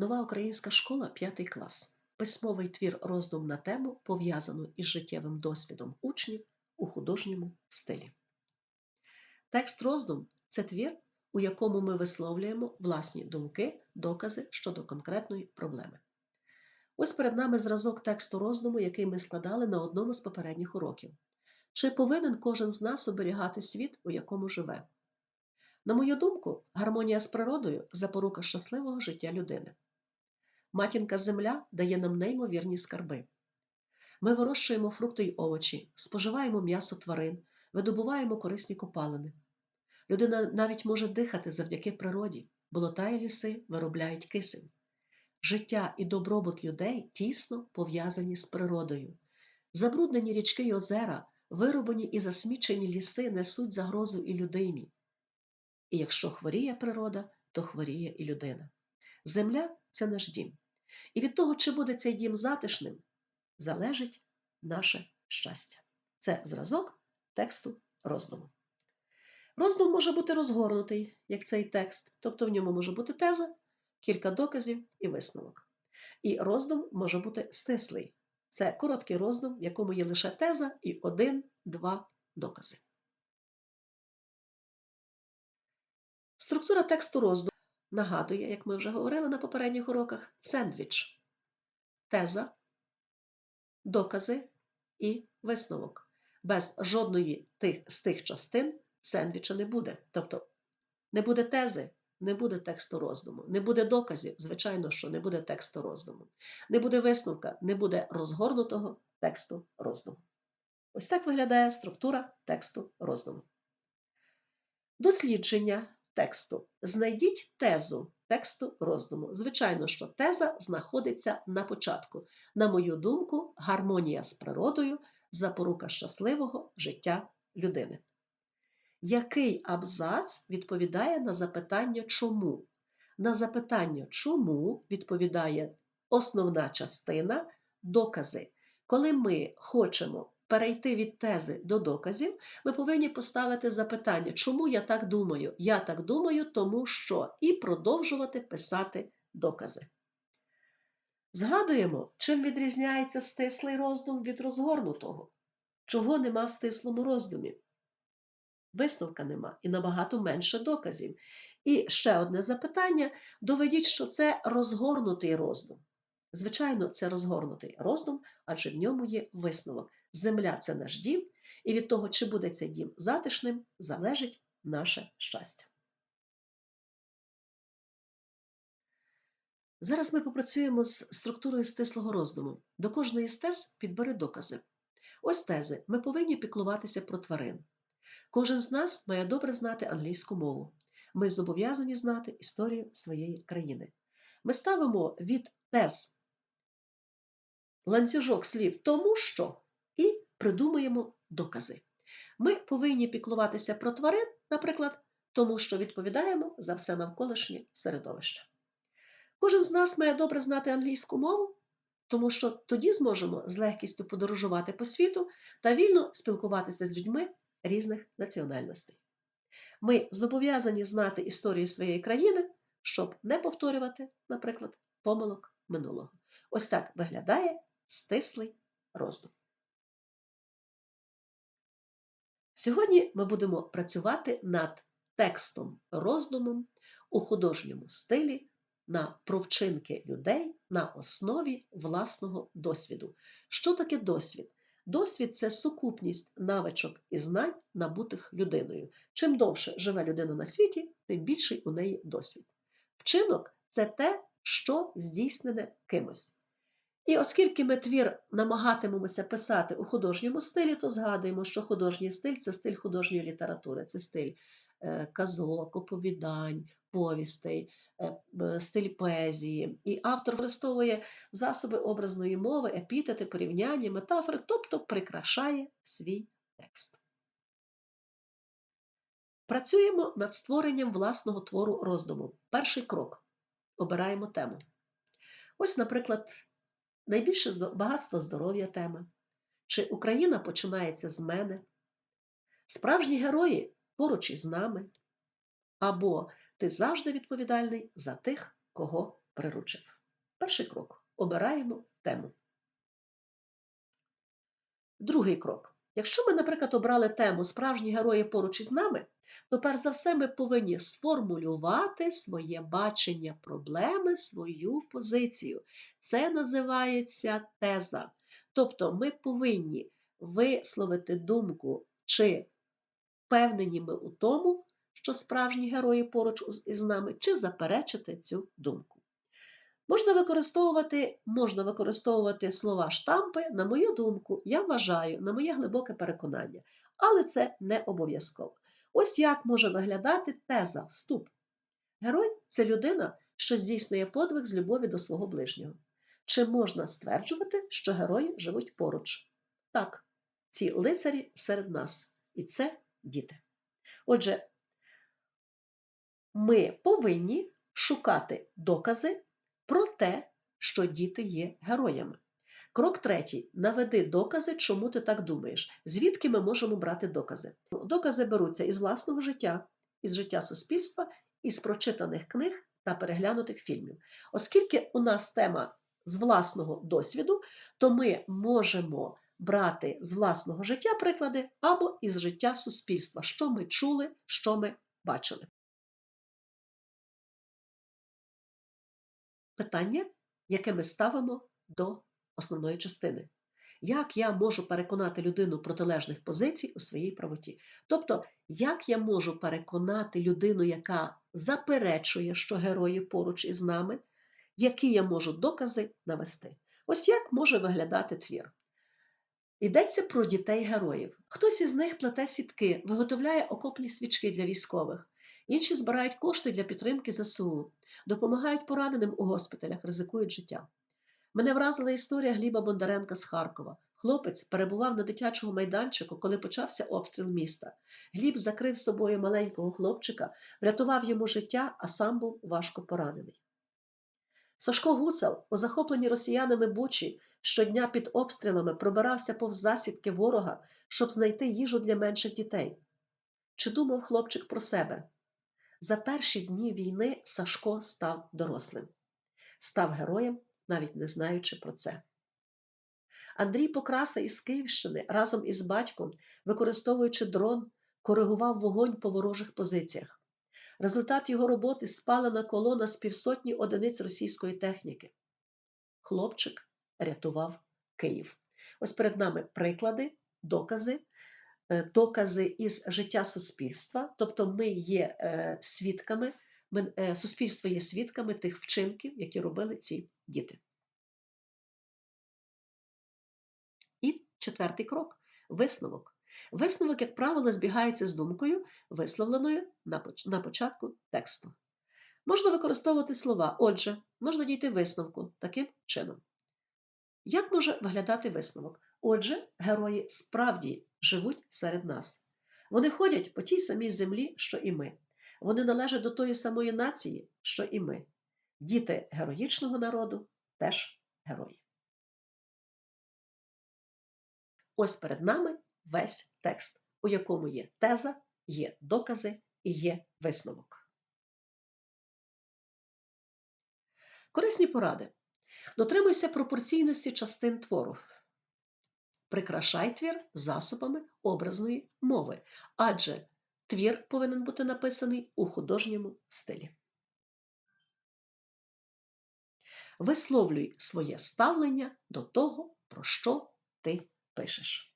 Нова українська школа, п'ятий клас. Письмовий твір роздум на тему, пов'язану із життєвим досвідом учнів у художньому стилі. Текст роздум це твір, у якому ми висловлюємо власні думки, докази щодо конкретної проблеми. Ось перед нами зразок тексту роздуму, який ми складали на одному з попередніх уроків. Чи повинен кожен з нас оберігати світ, у якому живе? На мою думку, гармонія з природою запорука щасливого життя людини. Матінка Земля дає нам неймовірні скарби. Ми вирощуємо фрукти й овочі, споживаємо м'ясо тварин, видобуваємо корисні копалини. Людина навіть може дихати завдяки природі, болота і ліси виробляють кисень. Життя і добробут людей тісно пов'язані з природою. Забруднені річки й озера, вирубані і засмічені ліси несуть загрозу і людині. І якщо хворіє природа, то хворіє і людина. Земля це наш дім. І від того, чи буде цей дім затишним, залежить наше щастя. Це зразок тексту роздуму. Роздум може бути розгорнутий, як цей текст, тобто в ньому може бути теза, кілька доказів і висновок. І роздум може бути стислий. Це короткий роздум, в якому є лише теза і один-два докази. Структура тексту роздуму нагадує, як ми вже говорили на попередніх уроках, сендвіч, теза, докази і висновок. Без жодної тих, з тих частин сендвіча не буде. Тобто не буде тези, не буде тексту роздуму, не буде доказів, звичайно, що не буде тексту роздуму, не буде висновка, не буде розгорнутого тексту роздуму. Ось так виглядає структура тексту роздуму. Дослідження тексту. Знайдіть тезу тексту роздуму. Звичайно, що теза знаходиться на початку. На мою думку, гармонія з природою запорука щасливого життя людини. Який абзац відповідає на запитання чому? На запитання чому відповідає основна частина докази. Коли ми хочемо перейти від тези до доказів, ми повинні поставити запитання, чому я так думаю? Я так думаю, тому що, і продовжувати писати докази. Згадуємо, чим відрізняється стислий роздум від розгорнутого, чого нема в стислому роздумі. Висновка нема і набагато менше доказів. І ще одне запитання: доведіть, що це розгорнутий роздум. Звичайно, це розгорнутий роздум, адже в ньому є висновок. Земля це наш дім, і від того, чи буде цей дім затишним, залежить наше щастя. Зараз ми попрацюємо з структурою стислого роздуму. До кожної з тез підбери докази. Ось тези. Ми повинні піклуватися про тварин. Кожен з нас має добре знати англійську мову. Ми зобов'язані знати історію своєї країни. Ми ставимо від тез ланцюжок слів тому, що і придумуємо докази. Ми повинні піклуватися про тварин, наприклад, тому що відповідаємо за все навколишнє середовище. Кожен з нас має добре знати англійську мову, тому що тоді зможемо з легкістю подорожувати по світу та вільно спілкуватися з людьми різних національностей. Ми зобов'язані знати історію своєї країни, щоб не повторювати, наприклад, помилок минулого. Ось так виглядає стислий роздум. Сьогодні ми будемо працювати над текстом роздумом у художньому стилі на провчинки людей на основі власного досвіду. Що таке досвід? Досвід це сукупність навичок і знань, набутих людиною. Чим довше живе людина на світі, тим більший у неї досвід. Вчинок це те, що здійснене кимось. І оскільки ми твір намагатимемося писати у художньому стилі, то згадуємо, що художній стиль це стиль художньої літератури, це стиль е, казок, оповідань, повістей, е, стиль поезії. І автор використовує засоби образної мови, епітети, порівняння, метафори, тобто прикрашає свій текст. Працюємо над створенням власного твору роздуму. Перший крок. Обираємо тему. Ось, наприклад, найбільше багатство здоров'я тема. Чи Україна починається з мене? Справжні герої поруч із нами. Або ти завжди відповідальний за тих, кого приручив. Перший крок. Обираємо тему. Другий крок. Якщо ми, наприклад, обрали тему Справжні герої поруч із нами, то перш за все ми повинні сформулювати своє бачення проблеми, свою позицію. Це називається теза. Тобто ми повинні висловити думку, чи впевнені ми у тому, що справжні герої поруч із нами, чи заперечити цю думку. Можна використовувати можна використовувати слова штампи, на мою думку, я вважаю, на моє глибоке переконання, але це не обов'язково. Ось як може виглядати теза, вступ. Герой це людина, що здійснює подвиг з любові до свого ближнього. Чи можна стверджувати, що герої живуть поруч? Так, ці лицарі серед нас, і це діти. Отже, ми повинні шукати докази про те, що діти є героями. Крок третій. Наведи докази, чому ти так думаєш. Звідки ми можемо брати докази? Докази беруться із власного життя, із життя суспільства, із прочитаних книг та переглянутих фільмів. Оскільки у нас тема з власного досвіду, то ми можемо брати з власного життя приклади або із життя суспільства, що ми чули, що ми бачили. Питання, яке ми ставимо до основної частини. Як я можу переконати людину протилежних позицій у своїй правоті? Тобто, як я можу переконати людину, яка заперечує, що герої поруч із нами, які я можу докази навести? Ось як може виглядати твір. Йдеться про дітей героїв. Хтось із них плете сітки, виготовляє окопні свічки для військових, інші збирають кошти для підтримки ЗСУ, допомагають пораненим у госпіталях, ризикують життя. Мене вразила історія Гліба Бондаренка з Харкова. Хлопець перебував на дитячому майданчику, коли почався обстріл міста. Гліб закрив собою маленького хлопчика, врятував йому життя, а сам був важко поранений. Сашко Гуцел, у захопленні росіянами Бучі, щодня під обстрілами пробирався повз засідки ворога, щоб знайти їжу для менших дітей. Чи думав хлопчик про себе? За перші дні війни Сашко став дорослим, став героєм, навіть не знаючи про це. Андрій Покраса із Київщини разом із батьком, використовуючи дрон, коригував вогонь по ворожих позиціях. Результат його роботи спалена колона з півсотні одиниць російської техніки. Хлопчик рятував Київ. Ось перед нами приклади, докази, е, докази із життя суспільства, тобто ми є е, свідками, е, суспільство є свідками тих вчинків, які робили ці діти. І четвертий крок висновок. Висновок, як правило, збігається з думкою, висловленою на початку тексту. Можна використовувати слова, отже, можна дійти висновку таким чином. Як може виглядати висновок? Отже, герої справді живуть серед нас. Вони ходять по тій самій землі, що і ми. Вони належать до тої самої нації, що і ми. Діти героїчного народу теж герої. Ось перед нами весь текст, у якому є теза, є докази і є висновок. Корисні поради. Дотримуйся пропорційності частин твору. Прикрашай твір засобами образної мови, адже твір повинен бути написаний у художньому стилі. Висловлюй своє ставлення до того, про що ти пишеш.